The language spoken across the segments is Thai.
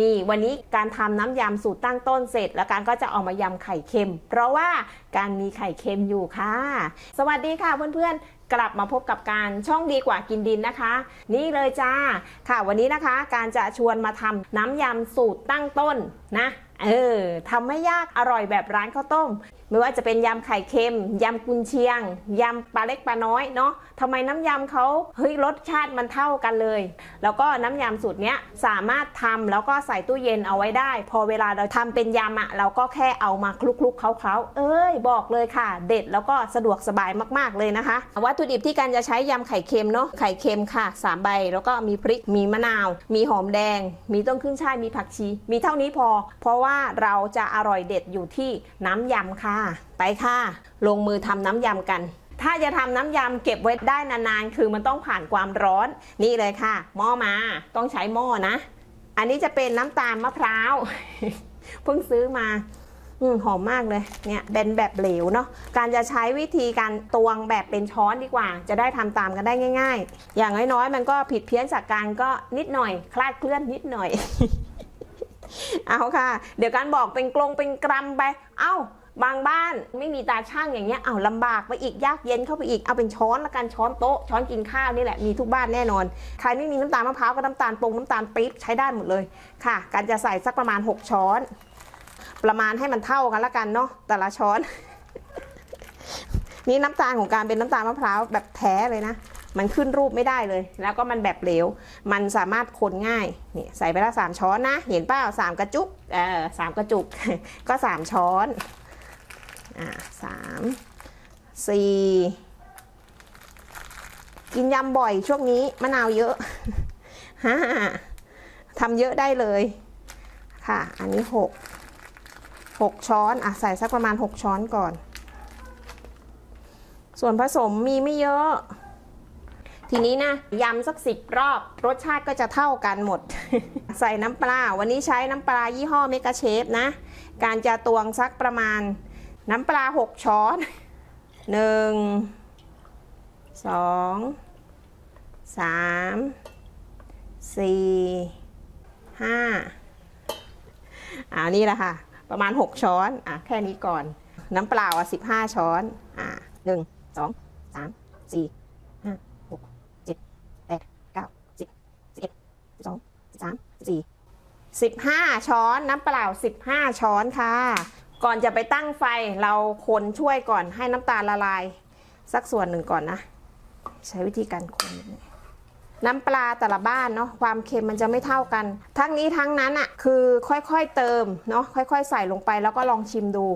นี่วันนี้การทำน้ำยำสูตรตั้งต้นเสร็จ แล้วการก็จะเอามายำไข่เค็ม เพราะว่าการมีไข่เค็มอยู่ค่ะ สวัสดีค่ะเพื่อนๆกลับมาพบกับการช่องดีกว่ากินดินนะคะ นี่เลยจ้าค่ะ วันนี้นะคะ การจะชวนมาทำน้ำยำสูตรตั้งต้นนะ เออทำไม่ยากอร่อยแบบร้านข้าวต้ม ไม่ว่าจะเป็นยำไข่เค็มยำกุนเชียงยำปลาเล็กปลาน้อยเนาะทำไมน้ำยำเขาเฮ้ยรสชาติมันเท่ากันเลย แล้วก็น้ำยำสูตรเนี้ยสามารถทำแล้วก็ใส่ตู้เย็นเอาไว้ได้ พอเวลาเราทำเป็นยำอะ่ะเราก็แค่เอามาคลุกๆเคล้าๆ เอ้ยบอกเลยค่ะ เด็ดแล้วก็สะดวกสบายมากๆเลยนะคะ วัตถุดิบที่การจะใช้ยำไข่เค็มเนาะไข่เค็มค่ะสามใบแล้วก็มีพริกมีมะนาว มีหอมแดง มีต้นขึ้นช่ายมีผักชี มีเท่านี้พอ เพราะว่าว่าเราจะอร่อยเด็ดอยู่ที่น้ำยำค่ะ ไปค่ะ ลงมือทำน้ำยำกันถ้าจะทำน้ำยำเก็บไว้ได้นานๆ คือมันต้องผ่านความร้อน นี่เลยค่ะ หม้อมา ต้องใช้หม้อนะ อันนี้จะเป็นน้ำตาลมะพร้าว เพิ่งซื้อมา อืหอมมากเลย เนี่ยเป็นแบบเหลวเนาะ การจะใช้วิธีการตวงแบบเป็นช้อนดีกว่า จะได้ทำตามกันได้ง่าย ๆ อย่างน้อยๆ มันก็ผิดเพี้ยนจากการก็นิดหน่อย คลาดเคลื่อนนิดหน่อย เอาค่ะ เดี๋ยวการบอกเป็นกลงเป็นกรัมไป เอ้าบางบ้านไม่มีตาช่างอย่างเงี้ยเอาลำบากไปอีกยากเย็นเข้าไปอีกเอาเป็นช้อนละกันช้อนโต๊ะช้อนกินข้าวนี่แหละมีทุกบ้านแน่นอน ใครไม่มีน้ำตาลมะพร้าวก็น้ำตาลปงน้ำตาลปี๊บใช้ได้หมดเลยค่ะ การจะใส่สักประมาณ 6 ช้อน ประมาณให้มันเท่ากันละกันเนาะแต่ละช้อน นี่น้ำตาลของการเป็นน้ำตาลมะพร้าวแบบแท้เลยนะ มันขึ้นรูปไม่ได้เลย แล้วก็มันแบบเหลว มันสามารถคนง่ายนี่ใส่ไปละสามช้อนนะ เห็นเปล่าสามกระจุกเออสามกระจุก ก็สามช้อนอ่าสามสี่กินยำบ่อยช่วงนี้มะนาวเยอะห้าทำเยอะได้เลยค่ะ อันนี้หกหกช้อนอะใส่สักประมาณหกช้อนก่อน ส่วนผสมมีไม่เยอะ ทีนี้นะยำสักสิบรอบ รสชาติก็จะเท่ากันหมด ใส่น้ำปลา วันนี้ใช้น้ำปลายี่ห้อเมกาเชฟนะ การจะตวงสักประมาณ น้ำปลาหกช้อนหนึ่งสองสามสี่ห้าอ่านี่แหละค่ะ ประมาณ 6 ช้อนอะแค่นี้ก่อน น้ำเปล่าอะ15 ช้อนอ่าหนึ่งสองสามสี่ห้าหกเจ็ดแปดเก้าสิบสิบเอ็ดสิบสอง สิบสามสิบสี่สิบห้าช้อนน้ำเปล่าสิบห้าช้อนค่ะ ก่อนจะไปตั้งไฟเราคนช่วยก่อนให้น้ำตาลละลาย สักส่วนหนึ่งก่อนนะ ใช้วิธีการคนนิดนึง น้ำปลาแต่ละบ้านเนาะความเค็มมันจะไม่เท่ากัน ทั้งนี้ทั้งนั้นอะ่ะคือค่อยๆเติมเนาะค่อยๆ ใส่ลงไปแล้วก็ลองชิมดู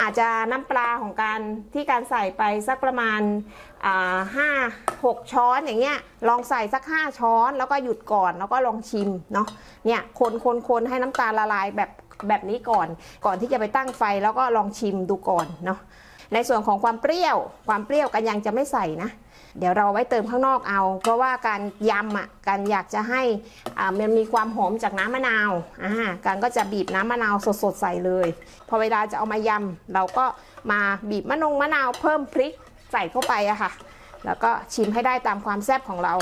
อาจจะน้ำปลาของการที่การใส่ไปสักประมาณห้าหกช้อนอย่างเงี้ยลองใส่สักห้าช้อนแล้วก็หยุดก่อนแล้วก็ลองชิมเนาะเนี่ยคนคนคนให้น้ำตาลละลายแบบแบบนี้ก่อนก่อนที่จะไปตั้งไฟแล้วก็ลองชิมดูก่อนเนาะในส่วนของความเปรี้ยวความเปรี้ยวกันยังจะไม่ใส่นะ เดี๋ยวเราไว้เติมข้างนอกเอา เพราะว่าการยำอะการอยากจะให้อ่ามันมีความหอมจากน้ำมะนาวอ่าการก็จะบีบน้ำมะนาวสดๆใส่เลย พอเวลาจะเอามายำเราก็มาบีบมะนงมะนาวเพิ่มพริกใส่เข้าไปอะค่ะ แล้วก็ชิมให้ได้ตามความแซ่บของเรา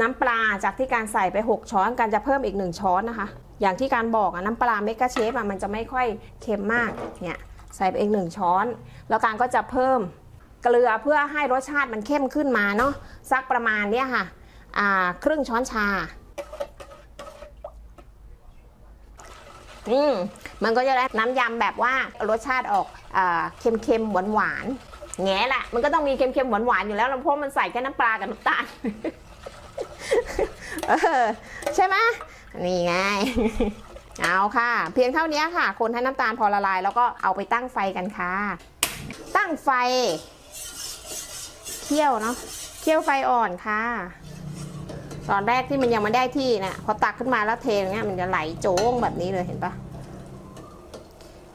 น้ำปลาจากที่การใส่ไป 6 ช้อนการจะเพิ่มอีก 1 ช้อนนะคะ อย่างที่การบอกอะน้ำปลาเมกะเชฟอะมันจะไม่ค่อยเค็มมากเนี่ย ใส่ไปอีก1ช้อน แล้วการก็จะเพิ่มเกลือเพื่อให้รสชาติมันเข้มขึ้นมาเนาะสักประมาณเนี้ยค่ะอ่าครึ่งช้อนชาอืมมันก็จะได้น้ำยำแบบว่ารสชาติออกอาเค็มๆหวานๆแง่แหละมันก็ต้องมีเค็มๆหวานๆอยู่แล้วเพราะมันใส่แค่น้ำปลากับน้ำตาลใช่ไหมนี่ไง เอาค่ะ เพียงเท่านี้ค่ะ คนให้น้ำตาลพอละลาย แล้วก็เอาไปตั้งไฟกันค่ะ ตั้งไฟเคี่ยวเนาะเคี่ยวไฟอ่อนค่ะ ตอนแรกที่มันยังไม่ได้ที่นะพอตักขึ้นมาแล้วเทอย่างเงี้ยมันจะไหลโจ้งแบบนี้เลยเห็นปะ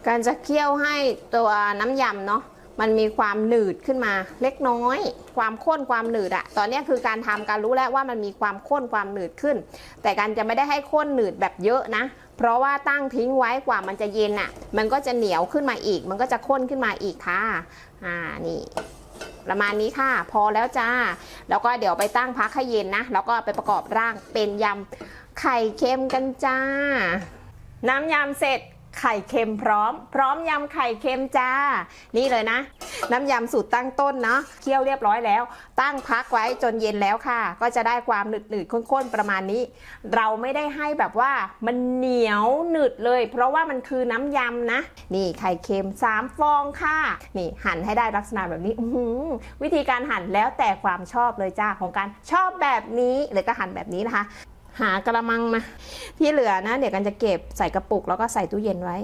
การจะเคี่ยวให้ตัวน้ำยำเนาะมันมีความหนืดขึ้นมาเล็กน้อย ความข้นความหนืดอะตอนนี้คือการทำการรู้แล้วว่ามันมีความข้นความหนืดขึ้น แต่การจะไม่ได้ให้ข้นหนืดแบบเยอะนะ เพราะว่าตั้งทิ้งไว้กว่ามันจะเย็นอะมันก็จะเหนียวขึ้นมาอีก มันก็จะข้นขึ้นมาอีกค่ะ อ่า นี่ ประมาณนี้ค่ะ พอแล้วจ้า แล้วก็เดี๋ยวไปตั้งพักให้เย็นนะ แล้วก็ไปประกอบร่างเป็นยำไข่เค็มกันจ้า น้ำยำเสร็จ ไข่เค็มพร้อม พร้อมยำไข่เค็มจ้า นี่เลยนะ น้ำยำสูตรตั้งต้นเนาะเคี่ยวเรียบร้อยแล้ว ตั้งพักไว้จนเย็นแล้วค่ะ ก็จะได้ความหนืดๆข้นๆประมาณนี้ เราไม่ได้ให้แบบว่ามันเหนียวหนืดเลย เพราะว่ามันคือน้ำยำนะ นี่ไข่เค็ม3ฟองค่ะ นี่หั่นให้ได้ลักษณะแบบนี้วิธีการหั่นแล้วแต่ความชอบเลยจ้าของการชอบแบบนี้หรือก็หั่นแบบนี้นะคะ หากระมังมาที่เหลือนะ เดี๋ยวกันจะเก็บใส่กระปุกแล้วก็ใส่ตู้เย็นไว้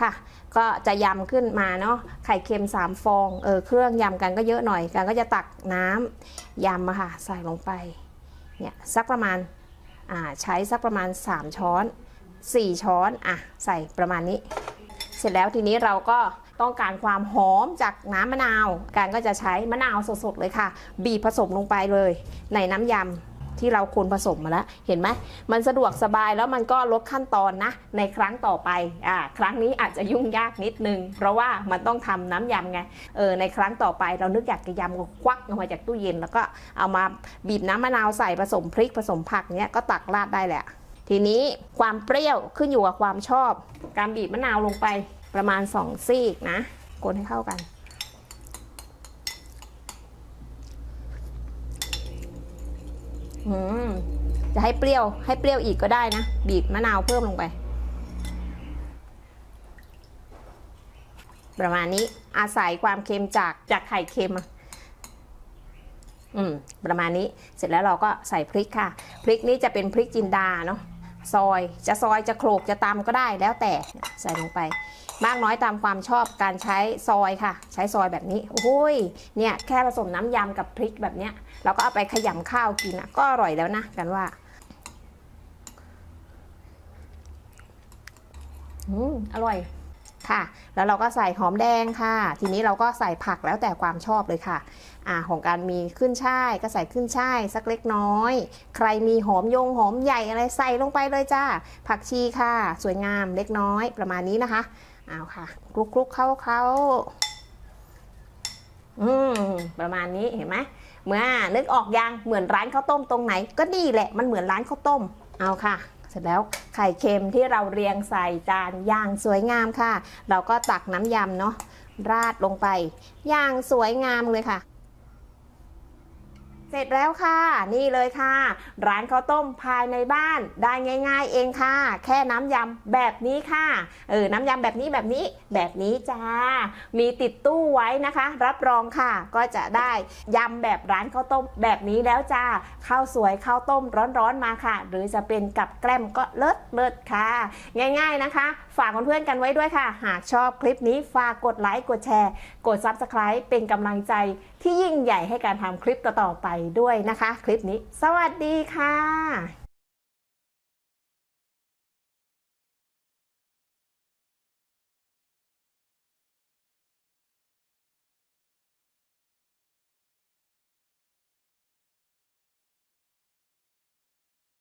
ค่ะ ก็จะยำขึ้นมาเนาะไข่เค็ม 3 ฟองเออเครื่องยำกันก็เยอะหน่อยกันก็จะตักน้ำยำอะค่ะใส่ลงไปเนี่ยสักประมาณอ่าใช้สักประมาณ 3 ช้อน 4 ช้อนอะใส่ประมาณนี้ เสร็จแล้วทีนี้เราก็ต้องการความหอมจากน้ำมะนาว การก็จะใช้มะนาวสดๆเลยค่ะ บีบผสมลงไปเลย ในน้ำยำ ที่เราคนผสมมาแล้ว เห็นไหมมันสะดวกสบายแล้วมันก็ลดขั้นตอนนะ ในครั้งต่อไปอ่าครั้งนี้อาจจะยุ่งยากนิดนึง เพราะว่ามันต้องทำน้ำยำไงเออในครั้งต่อไปเรานึกอยากจะยำก็ควักออกมาจากตู้เย็น แล้วก็เอามาบีบน้ำมะนาวใส่ผสมพริกผสมผักเนี้ยก็ตักราดได้แหละ ทีนี้ความเปรี้ยวขึ้นอยู่กับความชอบ การบีบมะนาวลงไปประมาณ 2 ซีกนะคนให้เข้ากัน อืม จะให้เปรี้ยว ให้เปรี้ยวอีกก็ได้นะ บีบมะนาวเพิ่มลงไป ประมาณนี้อาศัยความเค็มจากจากไข่เค็มอืมประมาณนี้เสร็จแล้วเราก็ใส่พริกค่ะ พริกนี้จะเป็นพริกจินดาเนาะซอยจะซอยจะโขลกจะตำก็ได้แล้วแต่ใส่ลงไป มากน้อยตามความชอบการใช้ซอยค่ะ ใช้ซอยแบบนี้โอ้ยเนี่ยแค่ผสมน้ำยำกับพริกแบบเนี้ยเราก็เอาไปขยำข้าวกินนะก็อร่อยแล้วนะกันว่าอืมอร่อยค่ะ แล้วเราก็ใส่หอมแดงค่ะ ทีนี้เราก็ใส่ผักแล้วแต่ความชอบเลยค่ะ อ่าของการมีขึ้นช่ายก็ใส่ขึ้นช่ายสักเล็กน้อย ใครมีหอมยงหอมใหญ่อะไรใส่ลงไปเลยจ้า ผักชีค่ะ สวยงามเล็กน้อยประมาณนี้นะคะ เอาค่ะคลุกคลุกเข้าเข้าอืมประมาณนี้เห็นไหมเมื่อนึกออกยังเหมือนร้านข้าวต้มตรงไหน ก็นี่แหละมันเหมือนร้านข้าวต้มเอาค่ะ เสร็จแล้วไข่เค็มที่เราเรียงใส่จานอย่างสวยงามค่ะ เราก็ตักน้ำยำเนาะราดลงไป อย่างสวยงามเลยค่ะ เสร็จแล้วค่ะ นี่เลยค่ะ ร้านข้าวต้มภายในบ้านได้ง่าย ๆ เองค่ะ แค่น้ำยำแบบนี้ค่ะเออน้ำยำแบบนี้แบบนี้แบบนี้จ้า มีติดตู้ไว้นะคะ รับรองค่ะ ก็จะได้ยำแบบร้านข้าวต้มแบบนี้แล้วจ้าข้าวสวยข้าวต้มร้อนๆมาค่ะ หรือจะเป็นกับแกล้มก็เลิศเลิศค่ะ ง่าย ๆนะคะ ฝากเพื่อนๆกันไว้ด้วยค่ะ หากชอบคลิปนี้ฝากกดไลค์กดแชร์ กด Subscribe เป็นกำลังใจที่ยิ่งใหญ่ให้การทำคลิปต่อๆไปด้วยนะคะ คลิปนี้ สวัสดีค่ะ